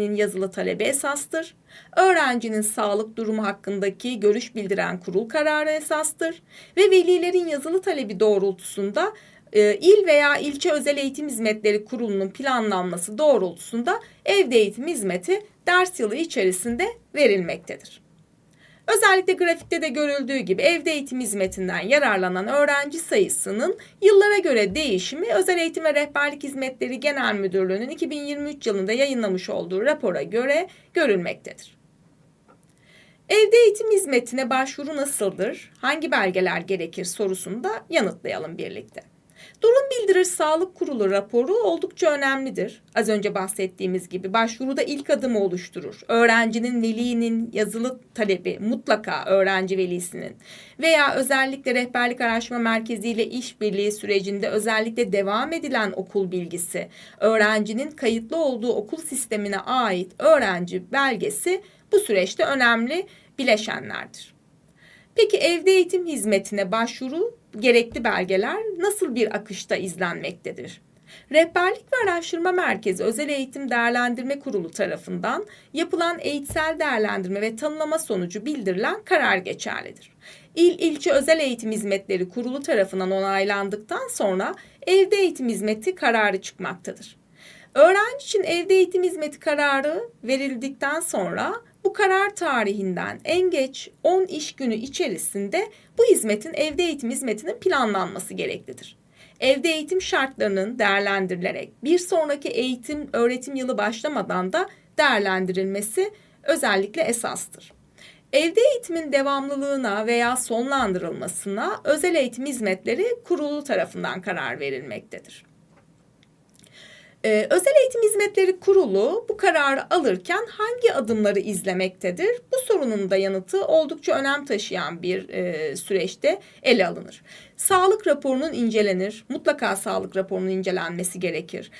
yazılı talebi esastır. Öğrencinin sağlık durumu hakkındaki görüş bildiren kurul kararı esastır. Ve velilerin yazılı talebi doğrultusunda e, il veya ilçe özel eğitim hizmetleri kurulunun planlanması doğrultusunda evde eğitim hizmeti ders yılı içerisinde verilmektedir. Özellikle grafikte de görüldüğü gibi evde eğitim hizmetinden yararlanan öğrenci sayısının yıllara göre değişimi Özel Eğitim ve Rehberlik Hizmetleri Genel Müdürlüğü'nün 2023 yılında yayınlamış olduğu rapora göre görülmektedir. Evde eğitim hizmetine başvuru nasıldır? Hangi belgeler gerekir sorusunu da yanıtlayalım birlikte. Durum bildirir sağlık kurulu raporu oldukça önemlidir. Az önce bahsettiğimiz gibi başvuruda ilk adımı oluşturur. Öğrencinin velinin yazılı talebi mutlaka öğrenci velisinin veya özellikle rehberlik araştırma merkezi ile işbirliği sürecinde özellikle devam edilen okul bilgisi, öğrencinin kayıtlı olduğu okul sistemine ait öğrenci belgesi bu süreçte önemli bileşenlerdir. Peki evde eğitim hizmetine başvuru gerekli belgeler nasıl bir akışta izlenmektedir? Rehberlik ve Araştırma Merkezi Özel Eğitim Değerlendirme Kurulu tarafından yapılan eğitsel değerlendirme ve tanımlama sonucu bildirilen karar geçerlidir. İl ilçe özel eğitim hizmetleri kurulu tarafından onaylandıktan sonra evde eğitim hizmeti kararı çıkmaktadır. Öğrenci için evde eğitim hizmeti kararı verildikten sonra bu karar tarihinden en geç 10 iş günü içerisinde bu hizmetin evde eğitim hizmetinin planlanması gereklidir. Evde eğitim şartlarının değerlendirilerek bir sonraki eğitim öğretim yılı başlamadan da değerlendirilmesi özellikle esastır. Evde eğitimin devamlılığına veya sonlandırılmasına özel eğitim hizmetleri kurulu tarafından karar verilmektedir. Ee, Özel Eğitim Hizmetleri Kurulu bu kararı alırken hangi adımları izlemektedir? Bu sorunun da yanıtı oldukça önem taşıyan bir e, süreçte ele alınır. Sağlık raporunun incelenir. Mutlaka sağlık raporunun incelenmesi gerekir.